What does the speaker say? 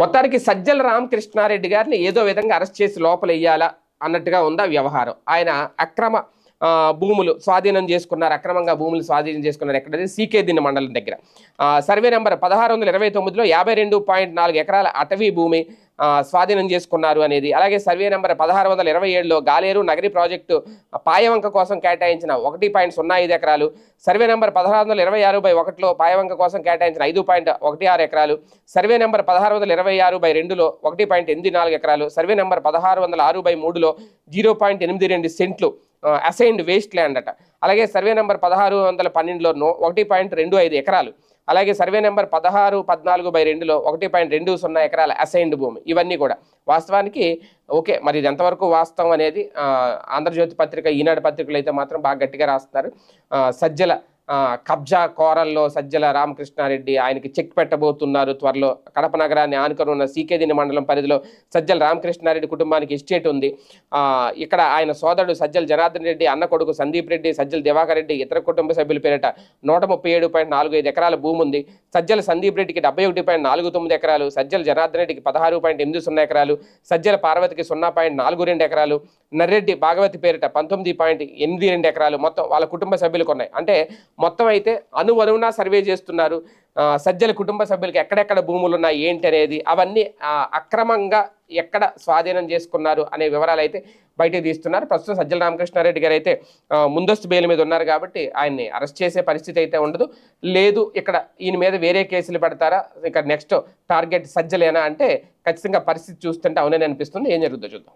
మొత్తానికి సజ్జల రామకృష్ణారెడ్డి గారిని ఏదో విధంగా అరెస్ట్ చేసి లోపలియ్యాలా అన్నట్టుగా ఉందా వ్యవహారం. ఆయన అక్రమ భూములు స్వాధీనం చేసుకున్నారు అక్రమంగా భూములు స్వాధీనం చేసుకున్నారు ఎక్కడ సీకే దిన్న మండలం దగ్గర. సర్వే నెంబర్ పదహారు వందల ఇరవై తొమ్మిదిలో యాభై రెండు పాయింట్ నాలుగు ఎకరాల అటవీ భూమి స్వాధీనం చేసుకున్నారు అనేది. అలాగే సర్వే నెంబర్ పదహారు వందల ఇరవై ఏడులో గాలేరు నగరి ప్రాజెక్టు పాయవంక కోసం కేటాయించిన ఒకటి పాయింట్ సున్నా ఐదు ఎకరాలు సర్వే నెంబర్ పదహారు వందల ఇరవై ఆరు బై ఒకటిలో పాయవంక కోసం కేటాయించిన ఐదు పాయింట్ ఒకటి ఆరు ఎకరాలు సర్వే నెంబర్ పదహారు వందల ఇరవై ఆరు బై రెండులో ఒకటి పాయింట్ ఎనిమిది నాలుగు ఎకరాలు సర్వే నెంబర్ పదహారు వందల ఆరు బై మూడులో జీరో పాయింట్ ఎనిమిది రెండు సెంట్లు అసైన్డ్ వేస్ట్ ల్యాండ్ అట. అలాగే సర్వే నెంబర్ పదహారు వందల పన్నెండులో నో ఒకటి పాయింట్ రెండు ఐదు ఎకరాలు. అలాగే సర్వే నెంబర్ పదహారు పద్నాలుగు బై రెండులో ఒకటి పాయింట్ రెండు సున్నా ఎకరాల అసైన్డ్ భూమి. ఇవన్నీ కూడా. వాస్తవానికి ఓకే మరి ఇది ఎంతవరకు వాస్తవం అనేది ఆంధ్రజ్యోతి పత్రిక ఈనాడు పత్రికలు అయితే మాత్రం బాగా గట్టిగా రాస్తున్నారు. సజ్జల కబ్జా కోరల్లో సజ్జల రామకృష్ణారెడ్డి ఆయనకి చెక్ పెట్టబోతున్నారు. త్వరలో కడప నగరాన్ని ఆనుకొని ఉన్న సీకేదిని మండలం పరిధిలో సజ్జల రామకృష్ణారెడ్డి కుటుంబానికి ఎస్టేట్ ఉంది. ఇక్కడ ఆయన సోదరుడు సజ్జల జనార్దన్ రెడ్డి అన్న కొడుకు సందీప్ రెడ్డి సజ్జల దివాకర్ రెడ్డి ఇతర కుటుంబ సభ్యుల పేరిట నూట ముప్పై ఏడు పాయింట్ నాలుగు ఐదు ఎకరాల భూమి ఉంది. సజ్జల సందీప్ రెడ్డికి డెబ్బై ఒకటి పాయింట్ నాలుగు తొమ్మిది ఎకరాలు సజ్జల జనార్దన్ రెడ్డికి పదహారు పాయింట్ ఎనిమిది సున్నా ఎకరాలు సజ్జల పార్వతికి సున్నా పాయింట్ నాలుగు రెండు ఎకరాలు నర్రెడ్డి భాగవతి పేరిట పంతొమ్మిది పాయింట్ ఎనిమిది రెండు ఎకరాలు మొత్తం వాళ్ళ కుటుంబ సభ్యులకు ఉన్నాయి. అంటే మొత్తం అయితే అనువనువునా సర్వే చేస్తున్నారు. సజ్జల కుటుంబ సభ్యులకి ఎక్కడెక్కడ భూములు ఉన్నాయి ఏంటి అనేది అవన్నీ అక్రమంగా ఎక్కడ స్వాధీనం చేసుకున్నారు అనే వివరాలు అయితే బయటకు తీస్తున్నారు. ప్రస్తుతం సజ్జల రామకృష్ణారెడ్డి గారు అయితే ముందస్తు బెయిల్ మీద ఉన్నారు కాబట్టి ఆయన్ని అరెస్ట్ చేసే పరిస్థితి అయితే ఉండదు. లేదు ఇక్కడ ఈయన మీద వేరే కేసులు పెడతారా? ఇక నెక్స్ట్ టార్గెట్ సజ్జలేనా అంటే ఖచ్చితంగా పరిస్థితి చూస్తుంటే అవునని అనిపిస్తుంది. ఏం జరుగుతుందో చూద్దాం.